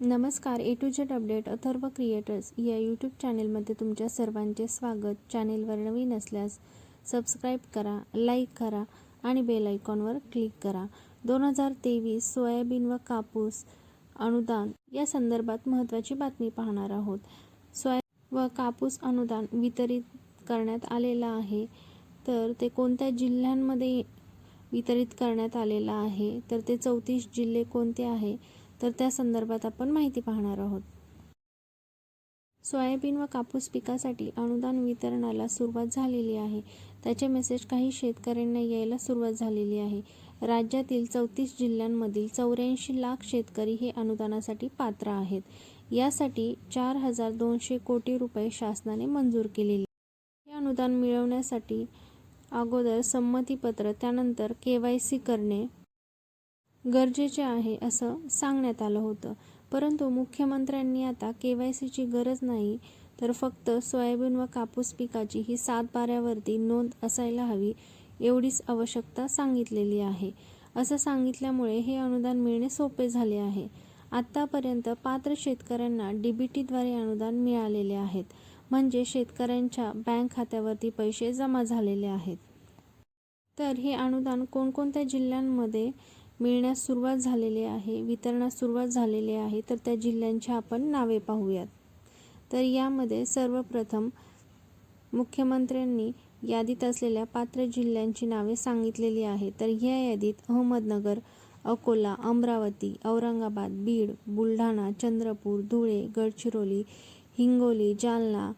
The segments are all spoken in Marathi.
नमस्कार A to Z update Atharva creators या यूट्यूब चॅनेलमध्ये तुमच्या सर्वांचे स्वागत. चॅनेलवर नवीन असल्यास सबस्क्राईब करा लाईक करा आणि बेल आयकॉनवर क्लिक करा. दोन हजार तेवीस सोयाबीन व कापूस अनुदान या संदर्भात महत्त्वाची बातमी पाहणार आहोत. सोया व कापूस अनुदान वितरित करण्यात आलेलं आहे. तर ते कोणत्या जिल्ह्यांमध्ये वितरित करण्यात आलेलं आहे? तर ते चौतीस जिल्हे कोणते आहे? तर त्या संदर्भात आपण माहिती पाहणार आहोत. सोयाबीन व कापूस पिकासाठी अनुदान वितरणाला सुरुवात झालेली आहे. त्याचे मेसेज काही शेतकऱ्यांना यायला सुरुवात झालेली आहे. राज्यातील चौतीस जिल्ह्यांमधील चौऱ्याऐंशी लाख शेतकरी हे अनुदानासाठी पात्र आहेत. यासाठी चार हजार दोनशे कोटी रुपये शासनाने मंजूर केलेले हे अनुदान मिळवण्यासाठी अगोदर संमतीपत्र त्यानंतर के वाय सी करणे गरजेचे आहे असं सांगण्यात आलं होतं. परंतु मुख्यमंत्र्यांनी आता के वाय सीची गरज नाही तर फक्त सोयाबीन व कापूस पिकाची ही सात बाऱ्यावरती नोंद असायला हवी एवढीच आवश्यकता सांगितलेली आहे. असं सांगितल्यामुळे हे अनुदान मिळणे सोपे झाले आहे. आत्तापर्यंत पात्र शेतकऱ्यांना डी बी टीद्वारे अनुदान मिळालेले आहेत. म्हणजे शेतकऱ्यांच्या बँक खात्यावरती पैसे जमा झालेले आहेत. तर हे अनुदान कोणकोणत्या जिल्ह्यांमध्ये मिळण्यास सुरुवात झालेली आहे वितरणास सुरुवात झालेली आहे तर त्या जिल्ह्यांची आपण नावे पाहूयात. तर यामध्ये सर्वप्रथम मुख्यमंत्र्यांनी यादीत असलेल्या पात्र जिल्ह्यांची नावे सांगितलेली आहे तर या यादीत अहमदनगर अकोला अमरावती औरंगाबाद बीड बुलढाणा चंद्रपूर धुळे गडचिरोली हिंगोली जालना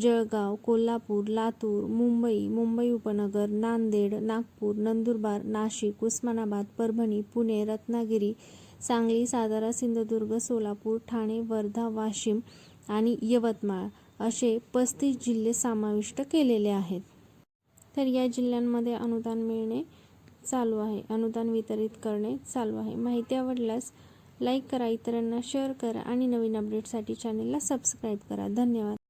जळगाव कोल्हापूर लातूर मुंबई मुंबई उपनगर नांदेड नागपूर नंदुरबार नाशिक उस्मानाबाद परभणी पुणे रत्नागिरी सांगली सातारा सिंधुदुर्ग सोलापूर ठाणे वर्धा वाशिम आणि यवतमाळ असे पस्तीस जिल्हे समाविष्ट केलेले आहेत. तर या जिल्ह्यांमध्ये अनुदान मिळणे चालू आहे. अनुदान वितरित करणे चालू आहे. माहिती आवडल्यास लाईक करा इतरांना शेअर करा आणि नवीन अपडेटसाठी चॅनेलला सबस्क्राईब करा. धन्यवाद.